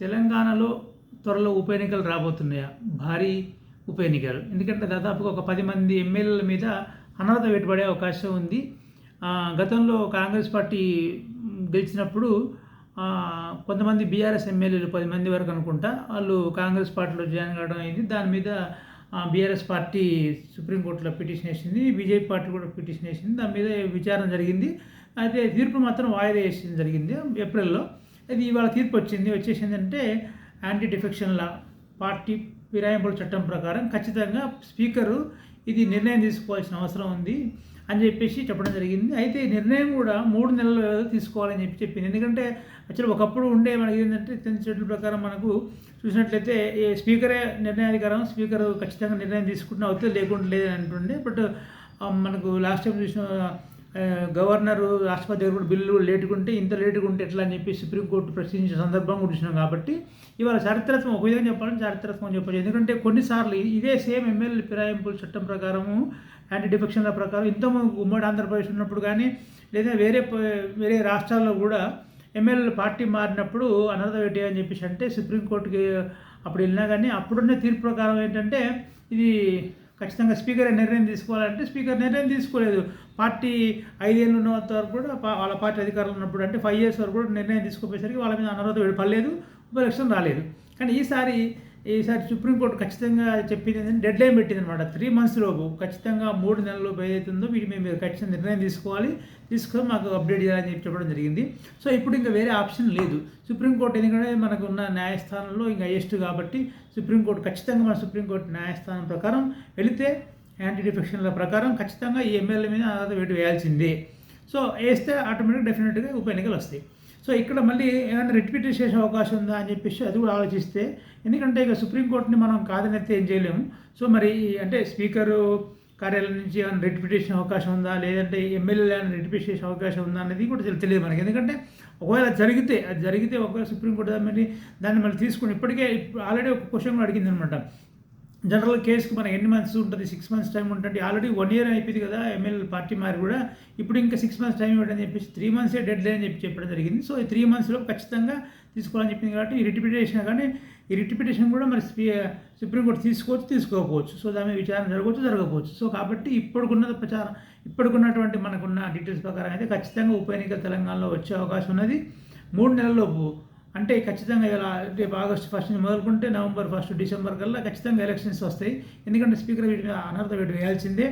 తెలంగాణలో త్వరలో ఉప ఎన్నికలు రాబోతున్నాయా? భారీ ఉప ఎన్నికలు. ఎందుకంటే దాదాపుగా ఒక పది మంది ఎమ్మెల్యేల మీద అనర్హత పెట్టుబడే అవకాశం ఉంది. గతంలో కాంగ్రెస్ పార్టీ గెలిచినప్పుడు కొంతమంది బీఆర్ఎస్ ఎమ్మెల్యేలు పది మంది వరకు అనుకుంటా వాళ్ళు కాంగ్రెస్ పార్టీలో జాయిన్ కావడం అయింది. దాని మీద బీఆర్ఎస్ పార్టీ సుప్రీంకోర్టులో పిటిషన్ వేసింది బీజేపీ పార్టీ కూడా పిటిషన్ వేసింది. దాని మీద విచారణ జరిగింది. అయితే తీర్పు మాత్రం వాయిదా వేసింది జరిగింది ఏప్రిల్లో. అది ఇవాళ తీర్పు వచ్చింది. వచ్చేసిందంటే యాంటీ డిఫెక్షన్ లా పార్టీ ఫిరాయింపుల చట్టం ప్రకారం ఖచ్చితంగా స్పీకరు ఇది నిర్ణయం తీసుకోవాల్సిన అవసరం ఉంది అని చెప్పేసి చెప్పడం జరిగింది. అయితే నిర్ణయం కూడా మూడు నెలల తీసుకోవాలని చెప్పి చెప్పింది. ఎందుకంటే యాక్చువల్లీ ఒకప్పుడు ఉండే మనకి ఏంటంటే టెన్త్ షెడ్యూల్ ప్రకారం మనకు చూసినట్లయితే స్పీకరే నిర్ణయాధికారం స్పీకర్ ఖచ్చితంగా నిర్ణయం తీసుకుంటున్న అవుతే లేకుండా లేదని అంటుండే. బట్ మనకు లాస్ట్ టైం చూసిన గవర్నరు రాష్ట్రపతి దగ్గర కూడా బిల్లు లేటుగా ఉంటే ఇంత లేటుగా ఉంటే ఎట్లా అని చెప్పి సుప్రీంకోర్టు ప్రశ్నించిన సందర్భం కూడా కాబట్టి ఇవాళ చారిత్రాత్మకం ఒక విధంగా చెప్పాలని చారిత్రాత్మకం చెప్పచ్చు ఎందుకంటే కొన్నిసార్లు ఇదే సేమ్ ఎమ్మెల్యే ఫిరాయింపుల చట్టం ప్రకారము యాంటీ డిఫెక్షన్ల ప్రకారం ఇంతమంది ఉమ్మడి ఆంధ్రప్రదేశ్ ఉన్నప్పుడు కానీ లేదా వేరే వేరే రాష్ట్రాల్లో కూడా ఎమ్మెల్యేలు పార్టీ మారినప్పుడు అనర్హత వేటి అని చెప్పేసి అంటే సుప్రీంకోర్టుకి అప్పుడు వెళ్ళినా కానీ అప్పుడున్న తీర్పు ప్రకారం ఏంటంటే ఇది ఖచ్చితంగా స్పీకర్ నిర్ణయం తీసుకోవాలంటే స్పీకర్ నిర్ణయం తీసుకోలేదు. పార్టీ ఐదేళ్ళు ఉన్నంత వరకు కూడా వాళ్ళ పార్టీ అధికారులు ఉన్నప్పుడు అంటే ఫైవ్ ఇయర్స్ వరకు కూడా నిర్ణయం తీసుకోపోయేసరికి వాళ్ళ మీద అనర్హత పడలేదు ఉప ఎలక్షన్ రాలేదు. కానీ ఈసారి ఈసారి సుప్రీంకోర్టు ఖచ్చితంగా చెప్పింది ఏంటంటే డెడ్ లైన్ పెట్టింది అనమాట త్రీ మంత్స్ లోపు ఖచ్చితంగా మూడు నెలలలోపు ఏదైతుందో వీటి మీద మీరు ఖచ్చితంగా నిర్ణయం తీసుకోవాలి. తీసుకొని మాకు అప్డేట్ చేయాలని చెప్పి చెప్పడం జరిగింది. సో ఇప్పుడు ఇంకా వేరే ఆప్షన్ లేదు. సుప్రీంకోర్టు ఎందుకంటే మనకు ఉన్న న్యాయస్థానంలో ఇంకా హైయెస్ట్ కాబట్టి సుప్రీంకోర్టు ఖచ్చితంగా మన సుప్రీంకోర్టు న్యాయస్థానం ప్రకారం వెళితే యాంటీ డిఫెక్షన్ల ప్రకారం ఖచ్చితంగా ఈ ఎమ్మెల్యే మీద వేటు వేయాల్సిందే. సో వేస్తే ఆటోమేటిక్ డెఫినెట్గా ఉప ఎన్నికలు వస్తాయి. సో ఇక్కడ మళ్ళీ ఏమైనా రిపీట్ చేసే అవకాశం ఉందా అని చెప్పేసి అది కూడా ఆలోచిస్తే ఎందుకంటే ఇక సుప్రీంకోర్టుని మనం కాదనైతే ఏం చేయలేము. సో మరి అంటే స్పీకరు కార్యాలయం నుంచి ఏమైనా రిటిఫికేషన్ అవకాశం ఉందా? లేదంటే ఎమ్మెల్యేలు ఏమైనా రిటిఫికేట్ చేసే అవకాశం ఉందా అనేది కూడా తెలియదు మనకి. ఎందుకంటే ఒకవేళ జరిగితే అది జరిగితే ఒకవేళ సుప్రీంకోర్టు దాన్ని దాన్ని మళ్ళీ తీసుకుని ఇప్పటికే ఆల్రెడీ ఒక క్వశ్చన్ కూడా అడిగింది అనమాట జనరల్ కేసుకు మనకి ఎన్ని మంత్స్ ఉంటుంది? సిక్స్ మంత్స్ టైం ఉంటుంది. ఆల్రెడీ వన్ ఇయర్ అయిపోయింది కదా ఎమ్మెల్యే పార్టీ మారి కూడా. ఇప్పుడు ఇంకా సిక్స్ మంత్స్ టైం ఇవ్వడం చెప్పేసి త్రీ మంత్సే డెడ్ లైన్ అని చెప్పి చెప్పడం జరిగింది. సో ఈ త్రీ మంత్స్లో ఖచ్చితంగా తీసుకోవాలని చెప్పింది కాబట్టి ఈ రిటిపిటేషన్ కానీ ఈ రిటిపిటేషన్ కూడా మరి స్పీ సుప్రీంకోర్టు తీసుకోవచ్చు తీసుకోకపోవచ్చు. సో దాని మీద విచారణ జరగవచ్చు జరగకపోవచ్చు. సో కాబట్టి ఇప్పటికున్న ప్రచారం ఇప్పటికున్నటువంటి మనకున్న డీటెయిల్స్ ప్రకారం అయితే ఖచ్చితంగా ఉప ఎన్నికలు తెలంగాణలో వచ్చే అవకాశం ఉన్నది. మూడు నెలలలోపు అంటే ఖచ్చితంగా ఇలా రేపు ఆగస్టు ఫస్ట్ నుంచి మొదలుకుంటే నవంబర్ ఫస్ట్ డిసెంబర్ కల్లా ఖచ్చితంగా ఎలక్షన్స్ వస్తాయి. ఎందుకంటే స్పీకర్ వీటి మీద అనర్హత వీటి వేయాల్సిందే.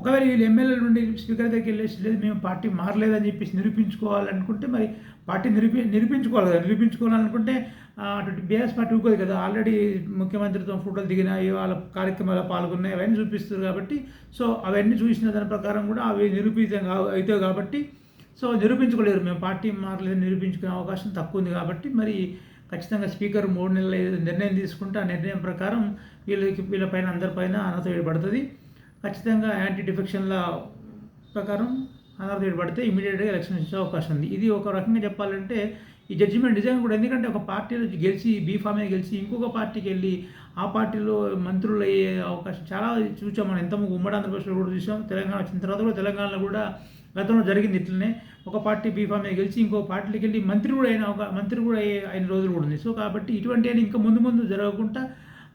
ఒకవేళ వీళ్ళు ఎమ్మెల్యేల నుండి స్పీకర్ దగ్గరికి వెళ్ళేసి లేదు మేము పార్టీ మారలేదని చెప్పేసి నిరూపించుకోవాలనుకుంటే మరి పార్టీ నిరూపి నిరూపించుకోవాలి కదా. నిరూపించుకోవాలనుకుంటే అటు బీఆర్ఎస్ పార్టీ ఊకోదు కదా. ఆల్రెడీ ముఖ్యమంత్రితో ఫోటోలు దిగిన వాళ్ళ కార్యక్రమాల్లో పాల్గొన్నాయి అవన్నీ చూపిస్తారు కాబట్టి సో అవన్నీ చూసిన దాని ప్రకారం కూడా అవి నిరూపితం అవుతాయి కాబట్టి సో నిరూపించుకోలేరు. మేము పార్టీ మారలేదు నిరూపించుకునే అవకాశం తక్కువ ఉంది కాబట్టి మరి ఖచ్చితంగా స్పీకర్ మూడు నెలలు నిర్ణయం తీసుకుంటే ఆ నిర్ణయం ప్రకారం వీళ్ళకి వీళ్ళపైన అందరిపైన అనర్హత వేయబడుతుంది ఖచ్చితంగా యాంటీ డిఫెక్షన్ల ప్రకారం అనర్హత వేయబడితే ఇమీడియట్గా ఎలక్షన్ ఇచ్చే అవకాశం ఉంది. ఇది ఒక రకంగా చెప్పాలంటే ఈ జడ్జిమెంట్ నిజంగా కూడా ఎందుకంటే ఒక పార్టీలో గెలిచి బీఫామే గెలిచి ఇంకొక పార్టీకి వెళ్ళి ఆ పార్టీలో మంత్రులు అయ్యే అవకాశం చాలా చూసాం మనం. ఎంత ఉమ్మడి ఆంధ్రప్రదేశ్లో కూడా చూసాం. తెలంగాణ వచ్చిన తర్వాత కూడా తెలంగాణలో కూడా గతంలో జరిగింది ఇట్లనే. ఒక పార్టీ బీఫామే గెలిచి ఇంకో పార్టీకి వెళ్ళి మంత్రి కూడా అయిన ఒక మంత్రి కూడా అయ్యే అయిన రోజులు కూడా ఉంది సో కాబట్టి ఇటువంటి అని ఇంకా ముందు ముందు జరగకుండా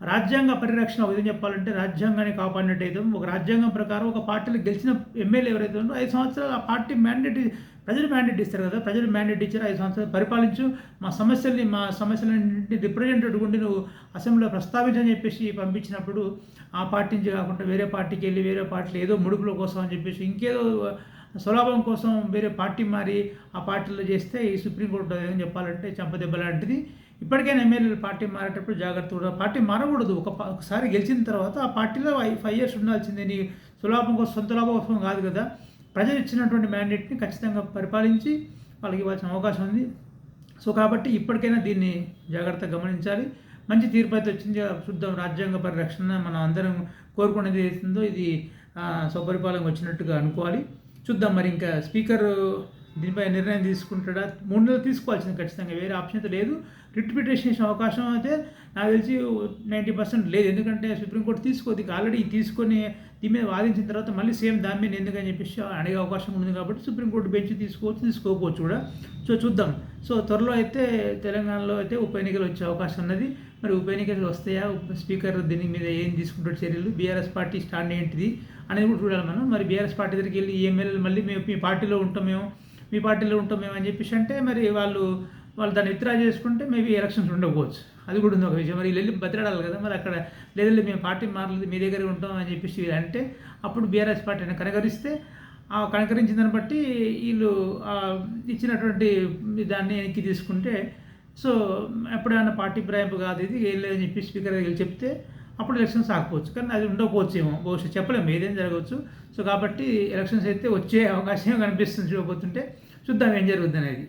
రాజ్యాంగ పరిరక్షణ ఒక చెప్పాలంటే రాజ్యాంగాన్ని కాపాడినట్టు అయితే ఒక రాజ్యాంగం ప్రకారం ఒక పార్టీలో గెలిచిన ఎమ్మెల్యే ఎవరైతే ఉందో ఐదు సంవత్సరాలు ఆ పార్టీ మ్యాండేట్ ప్రజలు మ్యాండేట్ ఇస్తారు కదా. ప్రజలు మ్యాండేట్ ఇచ్చారు ఐదు సంవత్సరాలు పరిపాలించు. మా సమస్యల్ని మా సమస్యలన్నింటినీ రిప్రజెంటేటివ్ ఉండి నువ్వు అసెంబ్లీలో ప్రస్తావించని చెప్పేసి పంపించినప్పుడు ఆ పార్టీ నుంచి కాకుండా వేరే పార్టీకి వెళ్ళి వేరే పార్టీలో ఏదో ముడుపుల కోసం అని చెప్పేసి ఇంకేదో స్వలాభం కోసం వేరే పార్టీ మారి ఆ పార్టీలో చేస్తే ఈ సుప్రీంకోర్టు ఏం చెప్పాలంటే చంపదెబ్బ లాంటిది. ఇప్పటికైనా ఎమ్మెల్యేలు పార్టీ మారేటప్పుడు జాగ్రత్త కూడా పార్టీ మారకూడదు. ఒక ఒకసారి గెలిచిన తర్వాత ఆ పార్టీలో ఫైవ్ ఇయర్స్ ఉండాల్సిందే. నీ సులాభం కోసం సొంత లాభం కోసం కాదు కదా. ప్రజలు ఇచ్చినటువంటి మ్యాండేట్ని ఖచ్చితంగా పరిపాలించి వాళ్ళకి ఇవ్వాల్సిన అవకాశం ఉంది. సో కాబట్టి ఇప్పటికైనా దీన్ని జాగ్రత్తగా గమనించాలి. మంచి తీర్పు అయితే వచ్చింది. చూద్దాం రాజ్యాంగ పరిరక్షణ మనం అందరం కోరుకునేది ఏదైతుందో ఇది స్వపరిపాలనకు వచ్చినట్టుగా అనుకోవాలి. చూద్దాం మరి ఇంకా స్పీకర్ దీనిపై నిర్ణయం తీసుకుంటాడా? మూడు నెలలు తీసుకోవాల్సింది ఖచ్చితంగా. వేరే ఆప్షన్ అయితే లేదు. రిట్ పిటిషన్ చేసే అవకాశం అయితే నాకు తెలిసి నైంటీ పర్సెంట్ లేదు. ఎందుకంటే సుప్రీంకోర్టు తీసుకోదు. ఆల్రెడీ తీసుకొని దీని మీద వాదించిన తర్వాత మళ్ళీ సేమ్ దాని మీద ఎందుకని చెప్పేసి అడిగే అవకాశం ఉంది కాబట్టి సుప్రీంకోర్టు బెంచ్ తీసుకోవచ్చు తీసుకోకపోవచ్చు కూడా. సో చూద్దాం. సో త్వరలో అయితే తెలంగాణలో అయితే ఉప ఎన్నికలు వచ్చే అవకాశం ఉన్నది. మరి ఉప ఎన్నికలు వస్తాయా? స్పీకర్ దీని మీద ఏం తీసుకుంటాడు చర్యలు? బీఆర్ఎస్ పార్టీ స్టాండ్ ఏంటిది అనేది కూడా చూడాలి మనం. మరి బీఆర్ఎస్ పార్టీ దగ్గరికి వెళ్ళి ఈ ఎమ్మెల్యేలు మళ్ళీ మేము మీ పార్టీలో ఉంటాం మేము మీ పార్టీలో ఉంటాం మేము అని చెప్పేసి అంటే మరి వాళ్ళు వాళ్ళు దాన్ని విత్డ్రా చేసుకుంటే మేబీ ఎలక్షన్స్ ఉండకపోవచ్చు. అది కూడా ఉంది ఒక విషయం. మరి వీళ్ళు వెళ్ళి బతిరాడాలి కదా మరి అక్కడ. లేదంటే మేము పార్టీ మారలేదు మీ దగ్గర ఉంటాం అని చెప్పేసి అంటే అప్పుడు బీఆర్ఎస్ పార్టీని కనకరిస్తే ఆ కనకరించిన దాన్ని బట్టి వీళ్ళు ఇచ్చినటువంటి దాన్ని వెనక్కి తీసుకుంటే సో ఎప్పుడైనా పార్టీ ఫిరాయింపు కాదు ఇది ఏం లేదని చెప్పి స్పీకర్ దగ్గర చెప్తే అప్పుడు ఎలక్షన్స్ ఆకపోవచ్చు కానీ అది ఉండకపోవచ్చు ఏమో బహుశా చెప్పలేము ఏదేం జరగవచ్చు. సో కాబట్టి ఎలక్షన్స్ అయితే వచ్చే అవకాశం కనిపిస్తుంది చూడబోతుంటే. చూద్దాం ఏం జరుగుతుంది అనేది.